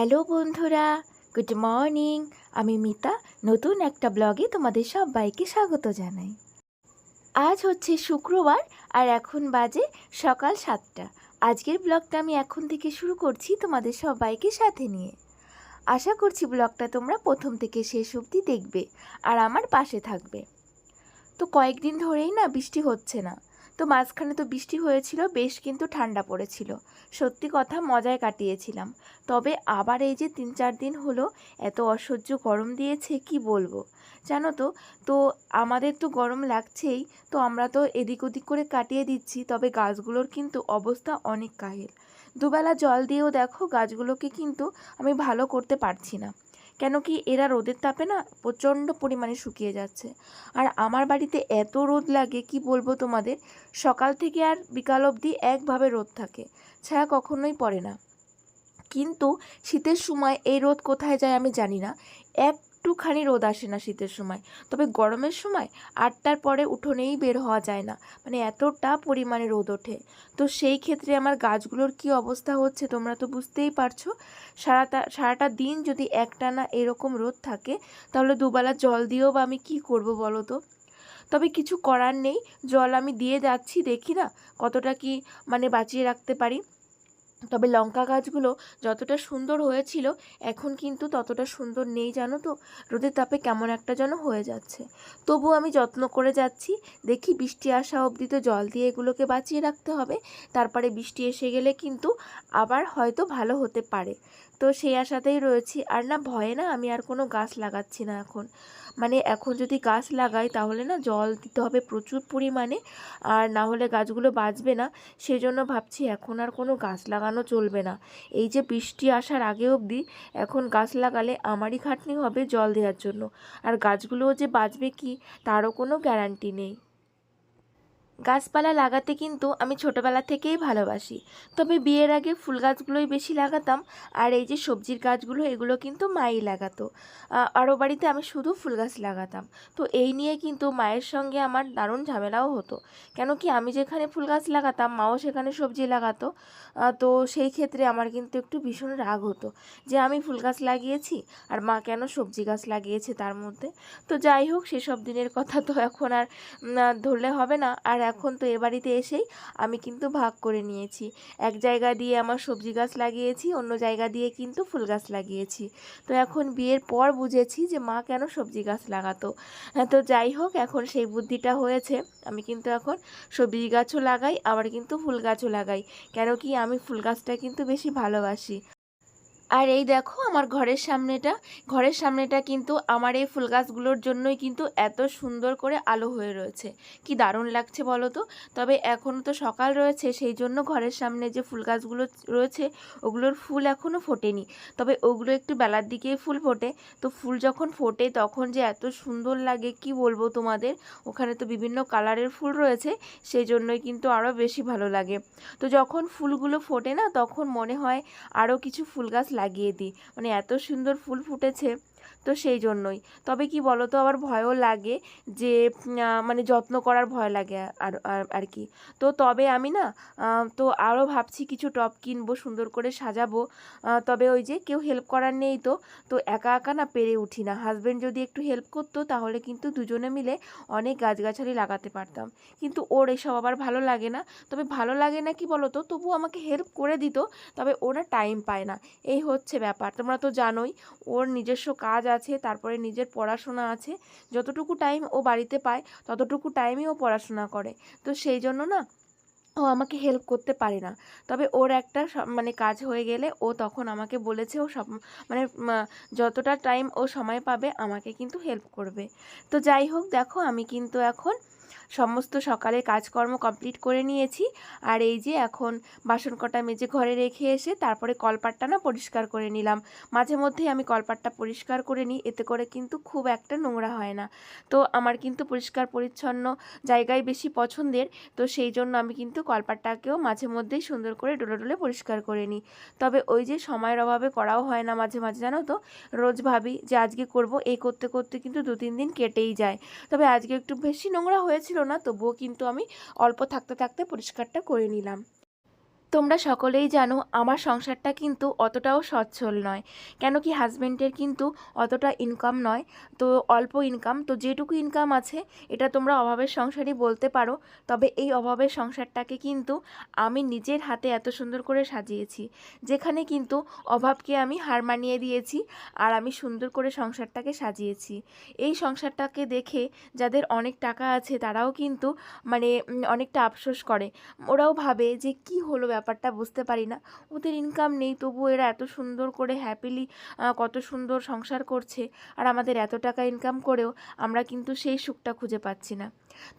Hello বন্ধুরা, good morning. আমি মিতা, নতুন একটা ব্লগে তোমাদের সবাইকে স্বাগত জানাই। আজ হচ্ছে শুক্রবার আর এখন বাজে সকাল সাতটা। আজকের ব্লগটা আমি এখন থেকে শুরু করছি তোমাদের সবাইকে সাথে নিয়ে। আশা করছি ব্লগটা তোমরা প্রথম থেকে শেষ অবধি দেখবে আর আমার পাশে থাকবে। তো কয়েকদিন ধরেই না বৃষ্টি হচ্ছে না। তো মাঝখানে তো বৃষ্টি হয়েছিল, বেশ কিন্তু ঠান্ডা পড়েছিল। সত্যি কথা, মজায় কাটিয়েছিলাম। তবে আবার এই যে তিন চার দিন হলো, এত অসহ্য গরম দিয়েছে, কি বলব? জানো তো তো আমাদের তো গরম লাগছেই, তো আমরা তো এদিক ওদিক করে কাটিয়ে দিচ্ছি, তবে গাছগুলোর কিন্তু অবস্থা অনেক কাহিল। দুবেলা জল দিয়েও দেখো, গাছগুলোকে কিন্তু আমি ভালো করতে পারছি না। কেন কি এরা রোদের তাপে না প্রচণ্ড পরিমাণে শুকিয়ে যাচ্ছে। আর আমার বাড়িতে এত রোদ লাগে, কি বলব তোমাদের? সকাল থেকে আর বিকাল অবধি একভাবে রোদ থাকে, ছায়া কখনোই পড়ে না। কিন্তু শীতের সময় এই রোদ কোথায় যায় আমি জানি না। একটুখানি রোদ আসে না শীতের সময়। তবে গরমের সময় আটটার পরে উঠোনেই বের হওয়া যায় না। মানে এতটা পরিমাণে রোদ ওঠে। তো সেই ক্ষেত্রে আমার গাছগুলোর কি অবস্থা হচ্ছে তোমরা তো বুঝতেই পারছ। সারাটা সারাটা দিন যদি একটানা এরকম রোদ থাকে, তাহলে দুবেলা জল দিয়েও বা আমি কি করব বলো তো? তবে কিছু করার নেই। জল আমি দিয়ে যাচ্ছি, দেখি না কতটা কি মানে বাঁচিয়ে রাখতে পারি। তবে লঙ্কা গাছগুলো যতটা সুন্দর হয়েছিল, এখন কিন্তু ততটা সুন্দর নেই, জানো তো? রোদের তাপে কেমন একটা যেন হয়ে যাচ্ছে। তবু আমি যত্ন করে যাচ্ছি। দেখি বৃষ্টি আসা অবধি তো জল দিয়ে এগুলোকে বাঁচিয়ে রাখতে হবে। তারপরে বৃষ্টি এসে গেলে কিন্তু আবার হয়তো ভালো হতে পারে। তো সেই আশাতেই রয়েছি। আর না, ভয়ে না, আমি আর কোনো গাছ লাগাচ্ছি না এখন। মানে এখন যদি গাছ লাগাই তাহলে না জল দিতে হবে প্রচুর পরিমাণে। আর না হলে গাছগুলো বাঁচবে না। সেজন্য ভাবছি এখন আর কোনো গাছ লাগানো চলবে না। এই যে বৃষ্টি আসার আগে অবধি এখন গাছ লাগালে আমারই খাটনি হবে জল দেওয়ার জন্য। আর গাছগুলোও যে বাঁচবে কি, তারও কোনো গ্যারান্টি নেই। গাছপালা লাগাতে কিন্তু আমি ছোটোবেলা থেকেই ভালোবাসি। তবে বিয়ের আগে ফুল গাছগুলোই বেশি লাগাতাম, আর এই যে সবজির গাছগুলো, এগুলো কিন্তু মাই লাগাতো। আরও বাড়িতে আমি শুধু ফুল গাছ লাগাতাম। তো এই নিয়ে কিন্তু মায়ের সঙ্গে আমার দারুণ ঝামেলাও হতো। কেন কি আমি যেখানে ফুল গাছ লাগাতাম, মাও সেখানে সবজি লাগাতো। তো সেই ক্ষেত্রে আমার কিন্তু একটু ভীষণ রাগ হতো যে আমি ফুল গাছ লাগিয়েছি, আর মা কেন সবজি গাছ লাগিয়েছে তার মধ্যে? তো যাই হোক, সেসব দিনের কথা তো এখন আর ধরলে হবে না। আর এখন তো এ বাড়িতে এসেই আমি কিন্তু ভাগ করে নিয়েছি। এক জায়গা দিয়ে আমার সবজি গাছ লাগিয়েছি, অন্য জায়গা দিয়ে কিন্তু ফুল গাছ লাগিয়েছি। তো এখন বিয়ের পর বুঝেছি যে মা কেন সবজি গাছ লাগাতো। হ্যাঁ তো যাই হোক, এখন সেই বুদ্ধিটা হয়েছে। আমি কিন্তু এখন সবজি গাছও লাগাই, আবার কিন্তু ফুল গাছও লাগাই। কেন কি আমি ফুল গাছটা কিন্তু বেশি ভালোবাসি। আর এই দেখো আমার ঘরের সামনেটা ঘরের সামনেটা কিন্তু আমার এই ফুল গাছগুলোর জন্যই কিন্তু এত সুন্দর করে আলো হয়ে রয়েছে। কি দারুণ লাগছে বলো তো? তবে এখনও তো সকাল রয়েছে, সেই জন্য ঘরের সামনে যে ফুল গাছগুলো রয়েছে, ওগুলোর ফুল এখনও ফোটেনি। তবে ওগুলো একটু বেলার দিকেই ফুল ফোটে। তো ফুল যখন ফোটে তখন যে এত সুন্দর লাগে, কি বলব তোমাদের? ওখানে তো বিভিন্ন কালারের ফুল রয়েছে, সেই জন্যই কিন্তু আরও বেশি ভালো লাগে। তো যখন ফুলগুলো ফোটে না, তখন মনে হয় আরও কিছু ফুল গাছ লাগিয়ে দিই। মানে এত সুন্দর ফুল ফুটেছে। তো সেই জন্যই। তবে কি বলো তো আবার ভয়ও লাগে যে মানে যত্ন করার ভয় লাগে আর আর কি। তো তবে আমি না তো আরও ভাবছি কিছু টব কিনবো, সুন্দর করে সাজাবো। তবে ওই যে কেউ হেল্প করার নেই তো তো একা একা না পেরে উঠি না। হাজব্যান্ড যদি একটু হেল্প করতো, তাহলে কিন্তু দুজনে মিলে অনেক গাছগাছালি লাগাতে পারতাম। কিন্তু ওর এসব আবার ভালো লাগে না। তবে ভালো লাগে না কি বলো তো তবু আমাকে হেল্প করে দিত, তবে ওরা টাইম পায় না। এই হচ্ছে ব্যাপার। তোমরা তো জানোই, ওর নিজস্ব কাজ আছে, তারপরে নিজের পড়াশোনা আছে, যতটুকু টাইম ও বাড়িতে পায়, ততটুকু টাইমই ও পড়াশোনা করে। তো সেই জন্য না, ও আমাকে হেল্প করতে পারে না। তবে ওর একটা মানে কাজ হয়ে গেলে ও তখন আমাকে বলেছে, ও সব মানে যতটা টাইম ও সময় পাবে, আমাকে কিন্তু হেল্প করবে। তো যাই হোক, দেখো, আমি কিন্তু এখন সমস্ত সকালে কাজকর্ম কমপ্লিট করে নিয়েছি। আর এই যে এখন বাসন কটা মেজে ঘরে রেখে এসে তারপরে কলপাটটা না পরিষ্কার করে নিলাম। মাঝে মধ্যেই আমি কলপাটটা পরিষ্কার করে নিই, এতে করে কিন্তু খুব একটা নোংরা হয় না। তো আমার কিন্তু পরিষ্কার পরিচ্ছন্ন জায়গায় বেশি পছন্দের, তো সেই জন্য আমি কিন্তু কলপাটটাকেও মাঝে মধ্যেই সুন্দর করে ডোলে ডোলে পরিষ্কার করে নিই। তবে ওই যে সময়ের অভাবে করাও হয় না মাঝে মাঝে, জানো তো? রোজ ভাবি যে আজকে করব, এই করতে করতে কিন্তু দু তিন দিন কেটেই যায়। তবে আজকে একটু বেশি নোংরা হয়েছিল না তবুও কিন্তু আমি অল্প থাকতে থাকতে পরিষ্কারটা করে নিলাম। তোমরা সকলেই জানো, আমার সংসারটা কিন্তু অতটাও সচ্ছল নয়। কেন কি হাজবেন্ডের কিন্তু অতটা ইনকাম নয়, তো অল্প ইনকাম তো যেটুকু ইনকাম আছে, এটা তোমরা অভাবের সংসারই বলতে পারো। তবে এই অভাবের সংসারটাকে কিন্তু আমি নিজের হাতে এত সুন্দর করে সাজিয়েছি, যেখানে কিন্তু অভাবকে আমি হার মানিয়ে দিয়েছি আর আমি সুন্দর করে সংসারটাকে সাজিয়েছি। এই সংসারটাকে দেখে যাদের অনেক টাকা আছে, তারাও কিন্তু মানে অনেকটা আফসোস করে। ওরাও ভাবে যে কি হলো ব্যাপারটা বুঝতে পারি না। ওদের ইনকাম নেই তবু এরা এত সুন্দর করে হ্যাপিলি কত সুন্দর সংসার করছে। আর আমাদের এত টাকা ইনকাম করেও আমরা কিন্তু সেই সুখটা খুঁজে পাচ্ছি না।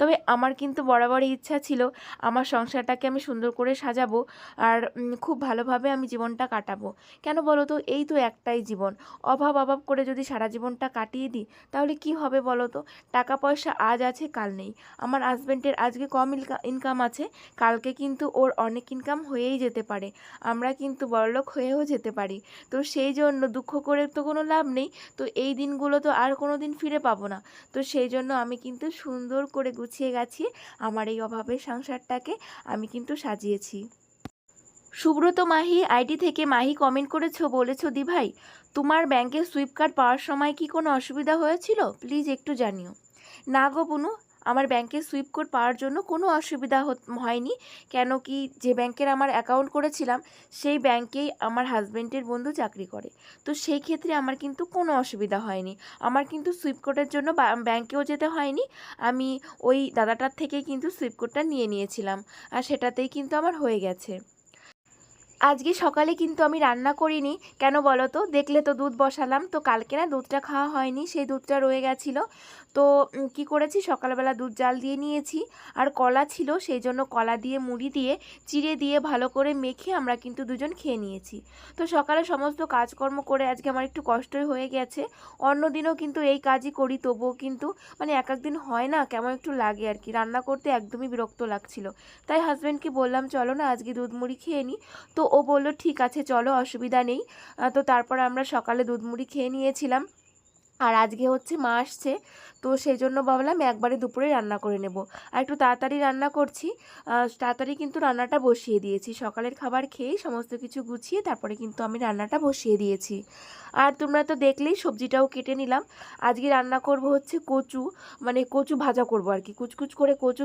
তবে আমার কিন্তু বরাবরই ইচ্ছা ছিল আমার সংসারটাকে আমি সুন্দর করে সাজাবো আর খুব ভালোভাবে আমি জীবনটা কাটাবো। কেন বলো তো? এই তো একটাই জীবন। অভাব অভাব করে যদি সারা জীবনটা কাটিয়ে দিই, তাহলে কি হবে বলো তো? টাকা পয়সা আজ আছে, কাল নেই। আমার হাজব্যান্ডের আজকে কম ইনকাম আছে, কালকে কিন্তু ওর অনেক ইনকাম হয়েই যেতে পারে। আমরা কিন্তু বড়লোক হয়েও যেতে পারি। তো সেই জন্য দুঃখ করে তো কোনো লাভ নেই। তো এই দিনগুলো তো আর কোনো দিন ফিরে পাবো না। তো সেই জন্য আমি কিন্তু সুন্দর করে গুছিয়ে গাছিয়ে আমার এই অভাবের সংসারটাকে আমি কিন্তু সাজিয়েছি। সুব্রত মাহি, আইডি থেকে মাহি কমেন্ট করেছ, বলেছ দি ভাই তোমার ব্যাংকের সুইপ কার্ড পাওয়ার সময় কি কোনো অসুবিধা হয়েছিল? প্লিজ একটু জানিও। না গো বুনু আমার ব্যাংকের সুইপ কোড পাওয়ার জন্য কোনো অসুবিধা হয়নি। কেন কি যে ব্যাংকের আমার অ্যাকাউন্ট করেছিলাম, সেই ব্যাংকেই আমার হাজব্যান্ডের বন্ধু চাকরি করে। তো সেই ক্ষেত্রে আমার কিন্তু কোনো অসুবিধা হয়নি। আমার কিন্তু সুইপ কোডের জন্য ব্যাংকেও যেতে হয়নি। আমি ওই দাদাটার থেকেই কিন্তু সুইপ কোডটা নিয়ে নিয়েছিলাম। আর সেটাতেই কিন্তু আমার হয়ে গেছে। আজকে সকালে কিন্তু আমি রান্না করিনি। কেন বলো তো? দেখলে তো দুধ বসালাম। তো কালকে না দুধটা খাওয়া হয়নি। সেই দুধটা রয়ে গেছিল। তো কি করেছি? সকালবেলা দুধ জাল দিয়ে নিয়েছি। আর কলা ছিল, সেই জন্য কলা দিয়ে, মুড়ি দিয়ে, চিড়ে দিয়ে ভালো করে মেখে আমরা কিন্তু দুজন খেয়ে নিয়েছি। তো সকালে সমস্ত কাজকর্ম করে আজকে আমার একটু কষ্টই হয়ে গেছে। অন্য দিনও কিন্তু এই কাজই করি, তবুও কিন্তু মানে এক একদিন হয় না, কেমন একটু লাগে আর কি। রান্না করতে একদমই বিরক্ত লাগছিল। তাই হাজব্যান্ডকে বললাম, চলো না, আজকে দুধ মুড়ি খেয়ে নিই তো ও বলল, ঠিক আছে, চলো, অসুবিধা নেই। তো তারপর আমরা সকালে দুধ মুড়ি খেয়ে নিয়েছিলাম। আর আজকে হচ্ছে মা আসছে, তো সেই জন্য ভাবলাম একবারে দুপুরে রান্না করে নেব। আর একটু তাড়াতাড়ি রান্না করছি তাড়াতাড়ি কিন্তু রান্নাটা বসিয়ে দিয়েছি। সকালের খাবার খেয়েই সমস্ত কিছু গুছিয়ে তারপরে কিন্তু আমি রান্নাটা বসিয়ে দিয়েছি। আর তোমরা তো দেখলেই সবজিটাও কেটে নিলাম। আজকে রান্না করব হচ্ছে কচু মানে কচু ভাজা করব আর কি। কুচকুচ করে কচু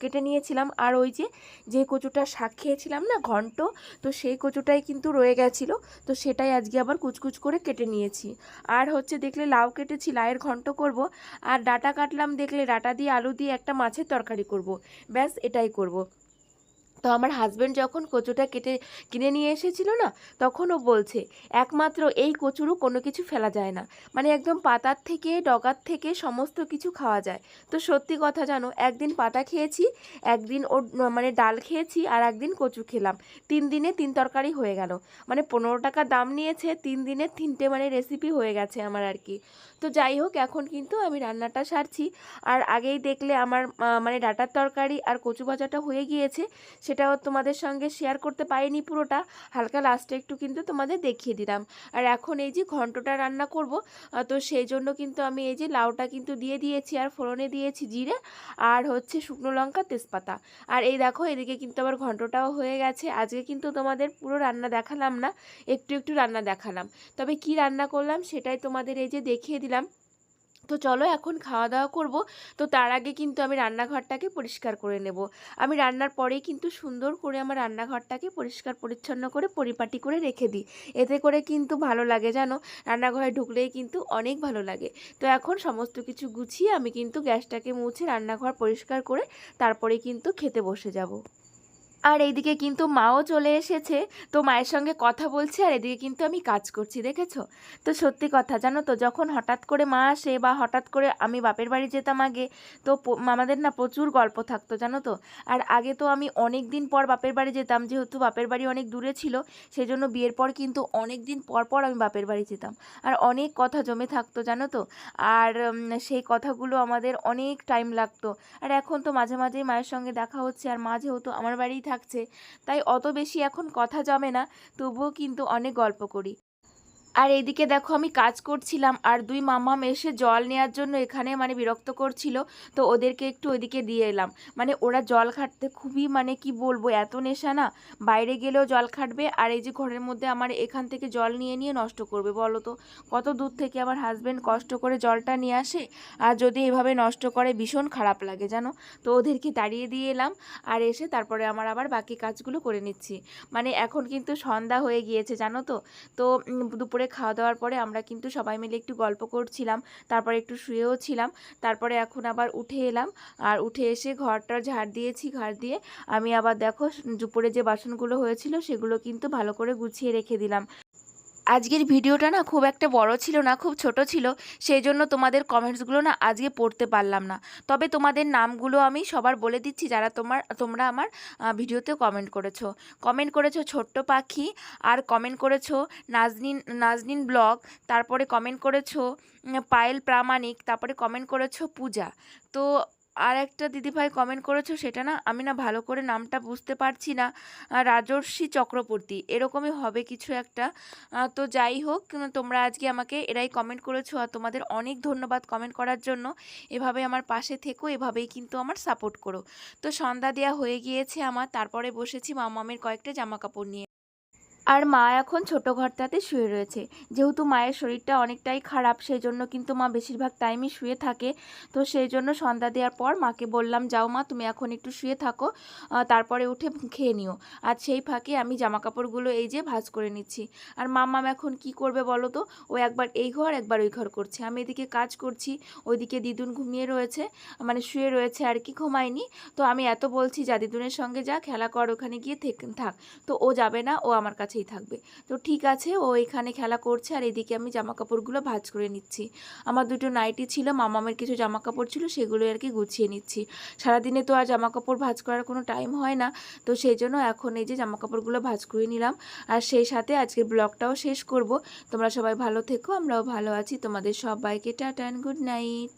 কেটে নিয়েছিলাম। আর ওই যে যে কচুটা শাক খেয়েছিলাম না, ঘন্ট, তো সেই কচুটাই কিন্তু রয়ে গেছিল। তো সেটাই আজকে আবার কুচকুচ করে কেটে নিয়েছি। আর হচ্ছে দেখলে লাউ কেটেছি লাউয়ের ঘন্ট করব আর ডাটা কাটলাম দেখলে ডাটা দিয়ে আলু দিয়ে একটা মাছের তরকারি করব। ব্যাস, এটাই করব। তো আমার হাজব্যান্ড যখন কচুটা কেটে, কিনে নিয়ে এসেছিল না, তখন ও বলছে, একমাত্র এই কচুরও কোনো কিছু ফেলা যায় না। মানে একদম পাতার থেকে, ডগার থেকে সমস্ত কিছু খাওয়া যায়। তো সত্যি কথা জানো, একদিন পাতা খেয়েছি, একদিন ওর মানে ডাল খেয়েছি আর একদিন কচু খেলাম। তিন দিনে তিন তরকারি হয়ে গেল। মানে পনেরো টাকা দাম নিয়েছে, তিন দিনে তিনটে মানে রেসিপি হয়ে গেছে আমার আর কি। তো যাই হোক, এখন কিন্তু আমি রান্নাটা সারছি। আর আগেই দেখলে আমার মানে ডাটার তরকারি আর কচু ভাজাটা হয়ে গিয়েছে সেটাও তোমাদের সঙ্গে শেয়ার করতে পারিনি পুরোটা। হালকা লাস্টে একটু কিন্তু তোমাদের দেখিয়ে দিলাম আর এখন এই যে ঘন্টটা রান্না করব তো সেই জন্য কিন্তু আমি এই যে লাউটা কিন্তু দিয়ে দিয়েছি, আর ফোড়নে দিয়েছি জিরে, আর হচ্ছে শুকনো লঙ্কা, তেজপাতা। আর এই দেখো, এদিকে কিন্তু আবার ঘন্টটাও হয়ে গেছে। আজকে কিন্তু তোমাদের পুরো রান্না দেখালাম না, একটু একটু রান্না দেখালাম। তবে কি রান্না করলাম সেটাই তোমাদের এই যে দেখিয়ে দিলাম। তো চলো এখন খাওয়া দাওয়া করব। তো তার আগে কিন্তু আমি রান্নাঘরটাকে পরিষ্কার করে নেব। আমি রান্নার পরেই কিন্তু সুন্দর করে আমার রান্নাঘরটাকে পরিষ্কার পরিচ্ছন্ন করে পরিপাটি করে রেখে দিই। এতে করে কিন্তু ভালো লাগে, জানো? রান্নাঘরে ঢুকলেই কিন্তু অনেক ভালো লাগে। তো এখন সমস্ত কিছু গুছিয়ে আমি কিন্তু গ্যাসটাকে মুছে রান্নাঘর পরিষ্কার করে তারপরে কিন্তু খেতে বসে যাব। আর এইদিকে কিন্তু মাও চলে এসেছে। তো মায়ের সঙ্গে কথা বলছি আর এদিকে কিন্তু আমি কাজ করছি, দেখেছ? তো সত্যি কথা, জানো তো, যখন হঠাৎ করে মা আসে বা হঠাৎ করে আমি বাপের বাড়ি যেতাম আগে, তো আমাদের না প্রচুর গল্প থাকতো, জানো তো? আর আগে তো আমি অনেক দিন পর বাপের বাড়ি যেতাম, যেহেতু বাপের বাড়ি অনেক দূরে ছিল সেই জন্য বিয়ের পর কিন্তু অনেক দিন পর পর আমি বাপের বাড়ি যেতাম। আর অনেক কথা জমে থাকতো, জানো তো? আর সেই কথাগুলো আমাদের অনেক টাইম লাগতো। আর এখন তো মাঝে মাঝেই মায়ের সঙ্গে দেখা হচ্ছে, আর মা যেহেতু আমার বাড়িই থাকছে। তাই অত বেশি এখন কথা জমে না তবুও কিন্তু অনেক গল্প করি। আর এইদিকে দেখো আমি কাজ করছিলাম আর দুই মামাম এসে জল নেওয়ার জন্য এখানে মানে বিরক্ত করছিল তো ওদেরকে একটু ওইদিকে দিয়ে এলাম। মানে ওরা জল খাটতে খুবই মানে কি বলব এত নেশা না। বাইরে গেলেও জল খাটবে আর এই যে ঘরের মধ্যে আমার এখান থেকে জল নিয়ে নিয়ে নষ্ট করবে বলো তো। কত দূর থেকে আমার হাজব্যান্ড কষ্ট করে জলটা নিয়ে আসে আর যদি এভাবে নষ্ট করে ভীষণ খারাপ লাগে জানো? তো ওদেরকে তাড়িয়ে দিয়ে এলাম আর এসে তারপরে আমার আবার বাকি কাজগুলো করে নিচ্ছি। মানে এখন কিন্তু সন্ধ্যা হয়ে গিয়েছে জানো তো? তো উম, দুপুরে খাওয়া দাওয়ার পরে আমরা কিন্তু সবাই মিলে একটু গল্প করছিলাম, তারপরে একটু শুয়েও ছিলাম, তারপরে এখন আবার উঠে এলাম, আর উঠে এসে ঘরটা ঝাড় দিয়েছি, ঘাড় দিয়ে আমি আবার দেখো দুপুরে যে বাসনগুলো হয়েছিল সেগুলো কিন্তু ভালো করে গুছিয়ে রেখে দিলাম। আজকের ভিডিওটা না খুব একটা বড় ছিল না, খুব ছোট ছিল। সেই জন্য তোমাদের কমেন্টসগুলো না আজকে পড়তে পারলাম না। তবে তোমাদের নামগুলো আমি সবার বলে দিচ্ছি যারা তোমার, তোমরা আমার ভিডিওতে কমেন্ট করেছ। কমেন্ট করেছ ছোট্ট পাখি, আর কমেন্ট করেছ নাজনিন নাজনিন ব্লগ, তারপরে কমেন্ট করেছ পায়েল প্রামাণিক, তারপরে কমেন্ট করেছ পূজা। তো আর একটা দিদিভাই কমেন্ট করেছ, সেটা না আমি না ভালো করে নামটা বুঝতে পারছি না। রাজর্ষি চক্রবর্তী, এরকমই হবে কিছু একটা। তো যাই হোক তোমরা আজকে আমাকে এরাই কমেন্ট করেছ আর তোমাদের অনেক ধন্যবাদ কমেন্ট করার জন্য। এভাবে আমার পাশে থেকো, এভাবেই কিন্তু আমার সাপোর্ট করো। তো সন্ধ্যা দেওয়া হয়ে গিয়েছে আমার, তারপরে বসেছি মামামের কয়েকটা জামা কাপড় নিয়ে। আর মা এখন ছোট ঘরটাতে শুয়ে রয়েছে। যেহেতু মায়ের শরীরটা অনেকটাই খারাপ সেই জন্য কিন্তু মা বেশিরভাগ টাইমই শুয়ে থাকে। তো সেই জন্য সন্ধ্যা দেওয়ার পর মাকে বললাম, যাও মা, তুমি এখন একটু শুয়ে থাকো তারপরে উঠে খেয়ে নিও। আর সেই ফাঁকে আমি জামা কাপড়গুলো এই যে ভাজ করে নিচ্ছি। আর মাম্মাম এখন কি করবে বলো তো? ও একবার এই ঘর, একবার ওই ঘর করছে। আমি এদিকে কাজ করছি, ওইদিকে দিদুন ঘুমিয়ে রয়েছে মানে শুয়ে রয়েছে আর কি, ঘুমায়নি। তো আমি এত বলছি, যা দিদুনের সঙ্গে যা, খেলা কর, ওখানে গিয়ে থেক- তো ও যাবে না, ও আমার কাছেই থাকবে। তো ঠিক আছে, ও এখানে খেলা করছে আর এদিকে আমি জামা কাপড়গুলো ভাঁজ করে নিচ্ছি। আমার দুটো নাইটি ছিল, মামামের কিছু জামা কাপড় ছিল সেগুলো আর কি গুছিয়ে নিচ্ছি। সারাদিনে তো আর জামা কাপড় ভাঁজ করার কোনো টাইম হয় না, তো সেই জন্য এখন এই যে জামা কাপড়গুলো ভাজ করে নিলাম। আর সেই সাথে আজকের ব্লগটাও শেষ করব। তোমরা সবাই ভালো থেকো, আমরাও ভালো আছি। তোমাদের সবাইকে টাটা অ্যান্ড গুড নাইট